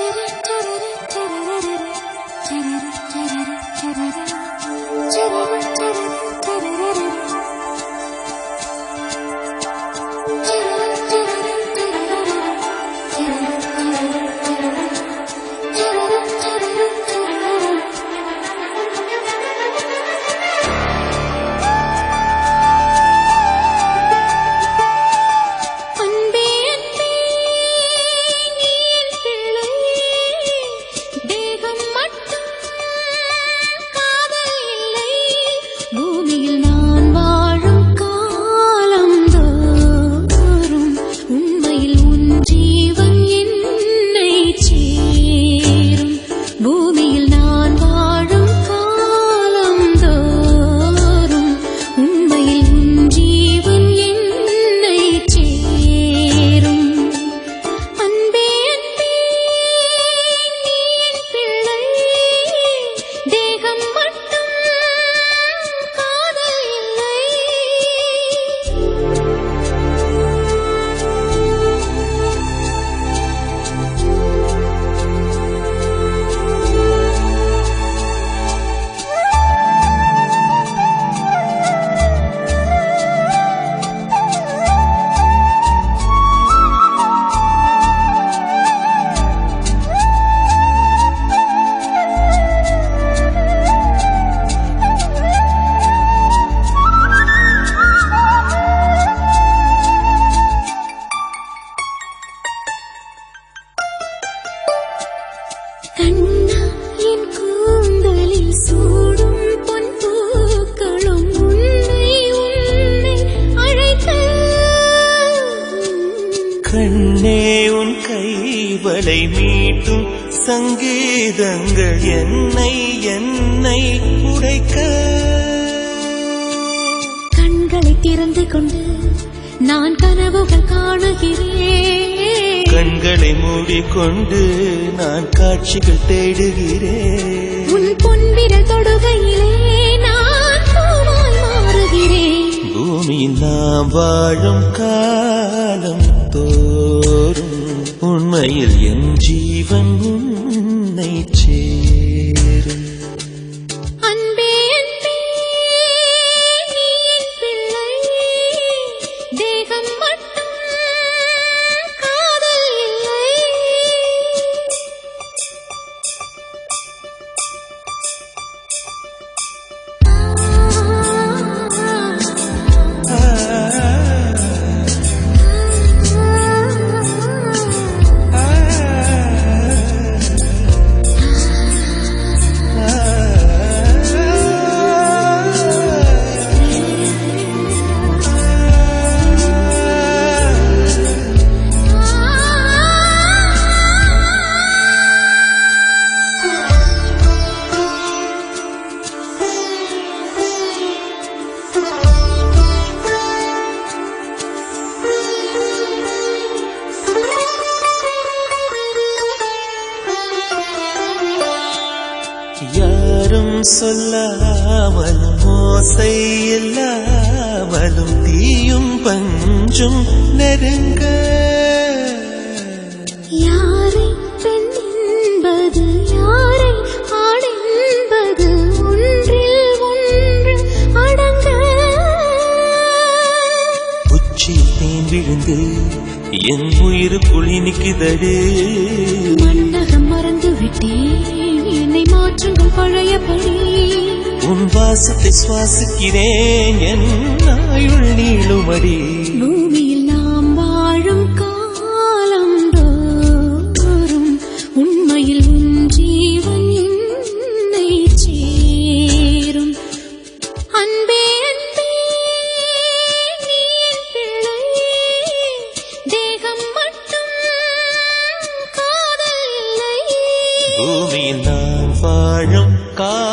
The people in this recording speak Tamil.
அன்பே கண்ணே உன் கைவளை மீட்டும் சங்கீதங்கள் என்னை என்னை உடைக்க. கண்களை திறந்து கொண்டு நான் கனவுகள் காணுகிறேன். கண்களை மூடிக்கொண்டு நான் காட்சிகள் தேடுகிறேன். உன் பொன்விரல் தொடுகையிலே நான் பூவாய் மாறுகிறேன். பூமியில் நாம் வாழும் காலம் தோறும் உண்மையில் என் ஜீவன் சொல்லாமலும் மோசை இல்லாமலும் தீயும் பஞ்சும் நெருங்க. யாரை பெண் என்பது யாரை ஆண் என்பது ஒன்றில் ஒன்று அடங்க. உச்சி தேன் விழுந்து என் உயிர் புலி நிக்குதடு மன்னகம் மறந்து விட்டேன் பழையபடி உன் வாசத்தை சுவாசிக்கிறேன் என் நாயுள் நீளுமடி. பூமியில் நாம் வாழும் காலம் தோறும் உண்மையில் உன் ஜீவன் என்னை சேரும். அன்பே தேகம் மட்டும் காதல் இல்லை. பூமியில் का